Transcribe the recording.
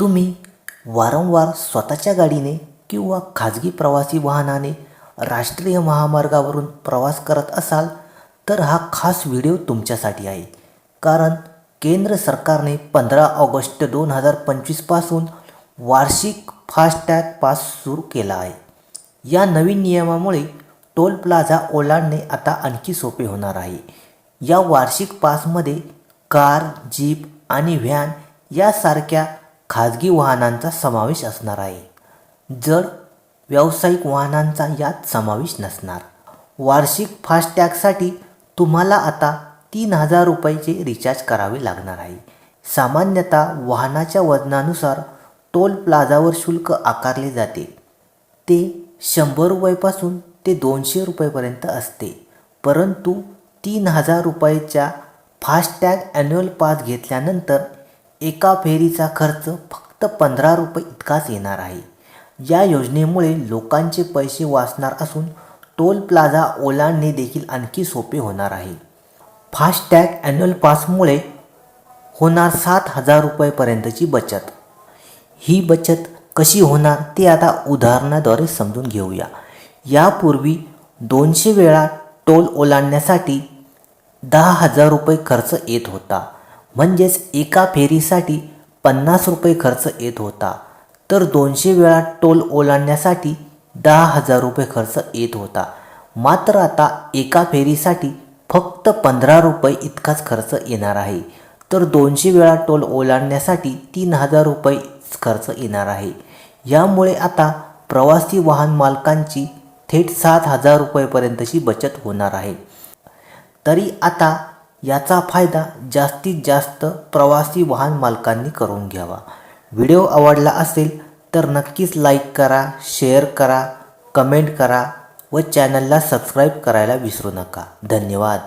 तुम्ही वारंवार स्वतःच्या गाडीने किंवा खाजगी प्रवासी वाहनाने राष्ट्रीय महामार्गावरून प्रवास करत असाल तर हा खास व्हिडिओ तुमच्यासाठी आहे. कारण केंद्र सरकारने पंधरा ऑगस्ट दोन हजार पंचवीसपासून वार्षिक फास्टॅग पास सुरू केला आहे. या नवीन नियमामुळे टोल प्लाझा ओलांडणे आता आणखी सोपे होणार आहे. या वार्षिक पासमध्ये कार जीप आणि व्हॅन यासारख्या खाजगी वाहनांचा समावेश असणार आहे. जड व्यावसायिक वाहनांचा यात समावेश नसणार. वार्षिक फास्टॅगसाठी तुम्हाला आता तीन हजार रुपयाचे रिचार्ज करावे लागणार आहे. सामान्यतः वाहनाच्या वजनानुसार टोल प्लाझावर शुल्क आकारले जाते. ते शंभर रुपयापासून ते दोनशे रुपयेपर्यंत असते. परंतु तीन हजार रुपयाच्या फास्टॅग ॲन्युअल पास घेतल्यानंतर एका फेरीचा खर्च फक्त पंधरा रुपये इतकाच येणार आहे. या योजनेमुळे लोकांचे पैसे वाचणार असून टोल प्लाझा ओलांडणे देखील आणखी सोपे होणार आहे. फास्टॅग ॲन्युअल पासमुळे होणार सात हजार रुपयेपर्यंतची बचत. ही बचत कशी होणार ते आता उदाहरणाद्वारे समजून घेऊया. यापूर्वी दोनशे वेळा टोल ओलांडण्यासाठी दहा हजार रुपये खर्च येत होता. म्हणजेच एका फेरीसाठी पन्नास रुपये खर्च येत होता. तर दोनशे वेळा टोल ओलांडण्यासाठी दहा हजार रुपये खर्च येत होता. मात्र आता एका फेरीसाठी फक्त पंधरा रुपये इतकाच खर्च येणार आहे. तर दोनशे वेळा टोल ओलांडण्यासाठी तीन हजार रुपये खर्च येणार आहे. यामुळे आता प्रवासी वाहन मालकांची थेट सात हजार रुपयेपर्यंतची बचत होणार आहे. तरी आता याचा फायदा जास्तीत जास्त प्रवासी वाहन मालकांनी करून घ्यावा. व्हिडिओ आवडला असेल तर नक्कीच लाईक करा शेअर करा कमेंट करा व चॅनलला सबस्क्राईब करायला विसरू नका. धन्यवाद.